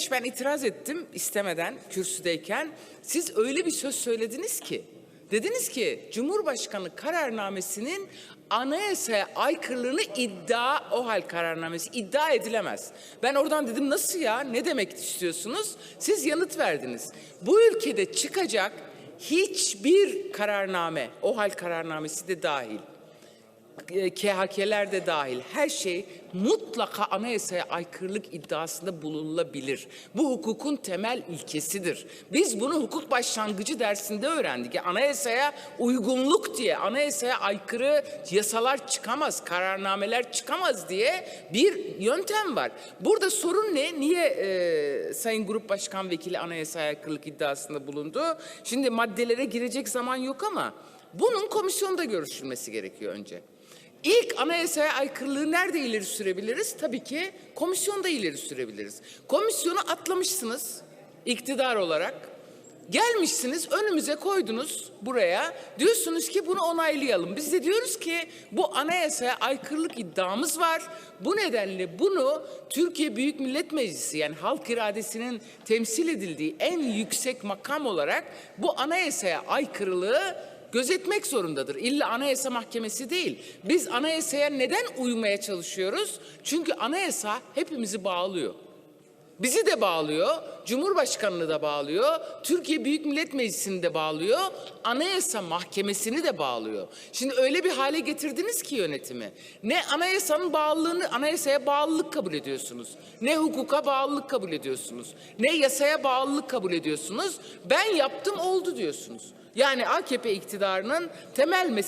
Demirtaş ben itiraz ettim istemeden kürsüdeyken. Siz öyle bir söz söylediniz ki. Dediniz ki Cumhurbaşkanı kararnamesinin anayasaya aykırılığını iddia, o hal kararnamesi iddia edilemez. Ben oradan dedim nasıl ya ne demek istiyorsunuz? Siz yanıt verdiniz. Bu ülkede çıkacak hiçbir kararname, o hal kararnamesi de dahil KHK'ler de dahil her şey mutlaka anayasaya aykırılık iddiasında bulunulabilir. Bu hukukun temel ilkesidir. Biz bunu hukuk başlangıcı dersinde öğrendik. Yani anayasaya uygunluk diye, anayasaya aykırı yasalar çıkamaz, kararnameler çıkamaz diye bir yöntem var. Burada sorun ne? Niye e, Sayın Grup Başkan Vekili anayasaya aykırılık iddiasında bulundu? Şimdi maddelere girecek zaman yok ama bunun komisyonda görüşülmesi gerekiyor önce. İlk anayasaya aykırılığı nerede ileri sürebiliriz? Tabii ki komisyonda ileri sürebiliriz. Komisyonu atlamışsınız iktidar olarak. Gelmişsiniz önümüze koydunuz buraya. Diyorsunuz ki bunu onaylayalım. Biz de diyoruz ki bu anayasaya aykırılık iddiamız var. Bu nedenle bunu Türkiye Büyük Millet Meclisi yani halk iradesinin temsil edildiği en yüksek makam olarak bu anayasaya aykırılığı gözetmek zorundadır. İlla Anayasa Mahkemesi değil. Biz anayasaya neden uymaya çalışıyoruz? Çünkü anayasa hepimizi bağlıyor. Bizi de bağlıyor, Cumhurbaşkanını da bağlıyor, Türkiye Büyük Millet Meclisi'ni de bağlıyor, Anayasa Mahkemesi'ni de bağlıyor. Şimdi öyle bir hale getirdiniz ki yönetimi. Ne anayasanın bağlılığını, anayasaya bağlılık kabul ediyorsunuz. Ne hukuka bağlılık kabul ediyorsunuz. Ne yasaya bağlılık kabul ediyorsunuz. Ben yaptım oldu diyorsunuz. Yani AKP iktidarının temel meselesi